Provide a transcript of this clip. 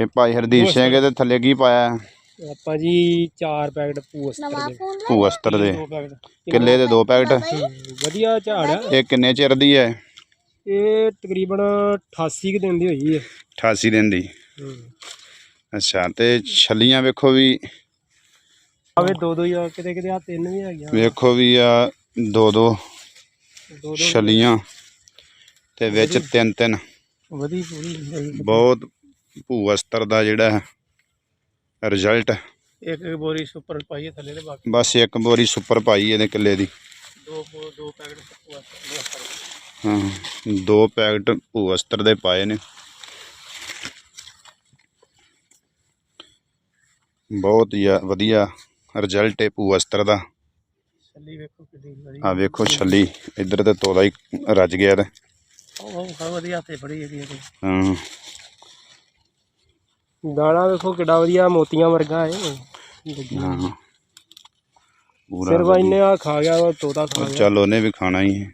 ਇਹ ਭਾਈ ਹਰਦੀਪ ਸਿੰਘ ਇਹਦੇ ਥੱਲੇ ਕੀ ਪਾਇਆ? ਹੈ? ਆਪਾਂ ਜੀ ਚਾਰ ਪੈਕਟ ਪੂਸਟਰ ਦੇ। ਭੂ ਅਸਤਰ ਦੇ। ਦੋ ਪੈਕਟ। ਕਿੱਲੇ ਦੇ ਦੋ ਪੈਕਟ? ਵਧੀਆ ਝਾੜ ਆ। ਇਹ ਕਿੰਨੇ ਚਿਰ ਦੀ ਹੈ? ਇਹ ਤਕਰੀਬਨ 88 ਕੁ ਦਿਨ ਦੀ ਹੋਈ ਹੈ। 88 ਦਿਨ ਦੀ। ਅੱਛਾ ਤੇ ਛੱਲੀਆਂ ਵੇਖੋ ਵੀ ਆਵੇ ਦੋ ਦੋ ਜਾਂ ਕਿਤੇ ਕਿਤੇ ਆ ਤਿੰਨ ਵੀ ਹੈਗੀਆਂ। ਵੇਖੋ ਵੀ ਆ ਦੋ ਦੋ ਦੋ ਦੋ। ਛਲੀਆਂ ਤੇ ਵਿੱਚ ਤਿੰਨ ਤਿੰਨ। ਵਧੀ ਪੂਰੀ ਹੈਗੀ। ਬਹੁਤ ਭੂ ਅਸਤਰ ਦਾ ਜਿਹੜਾ ਰਿਜ਼ਲਟ ਇੱਕ ਇੱਕ ਬੋਰੀ ਸੁਪਰ ਪਾਈਏ ਥੱਲੇ ਤੇ ਬਾਕੀ। ਬਸ ਇੱਕ ਬੋਰੀ ਸੁਪਰ ਪਾਈ ਇਹਦੇ ਕਿੱਲੇ ਦੀ। ਦੋ ਦੋ ਪੈਕਟ ਪੂਸਟਰ ਹਾਂ ਦੋ ਪੈਕਟ ਭੂ ਅਸਤਰ ਦੇ ਪਾਏ ਨੇ। ਬਹੁਤ ਹੀ ਵਧੀਆ ਰਿਜ਼ਲਟ ਹੈ ਭੂ ਅਸਤਰ ਦਾ। ਛੱਲੀ ਵੇਖੋ ਕਿੰਨੀ ਵਧੀਆ ਆ ਵੇਖੋ ਛੱਲੀ ਇੱਧਰ ਤੇ ਤੋਦਾ ਹੀ ਰੱਜ ਗਿਆ ਤੇ। ਉਹ ਵਧੀਆ ਤੇ ਬੜੀ ਇਹਦੀ ਇਹਦੀ। ਹਾਂ। ਦਾਣਾ ਵੇਖੋ ਕਿੱਡਾ ਵਧੀਆ ਮੋਤੀਆਂ ਵਰਗਾ ਹੈ ਹਾਂ। ਪੂਰਾ ਸਿਰਫ ਇੰਨੇ ਆ ਖਾ ਗਿਆ ਤੋਤਾ ਖਾ ਗਿਆ। ਚੱਲ ਉਹਨੇ ਵੀ ਖਾਣਾ ਹੀ ਹੈ।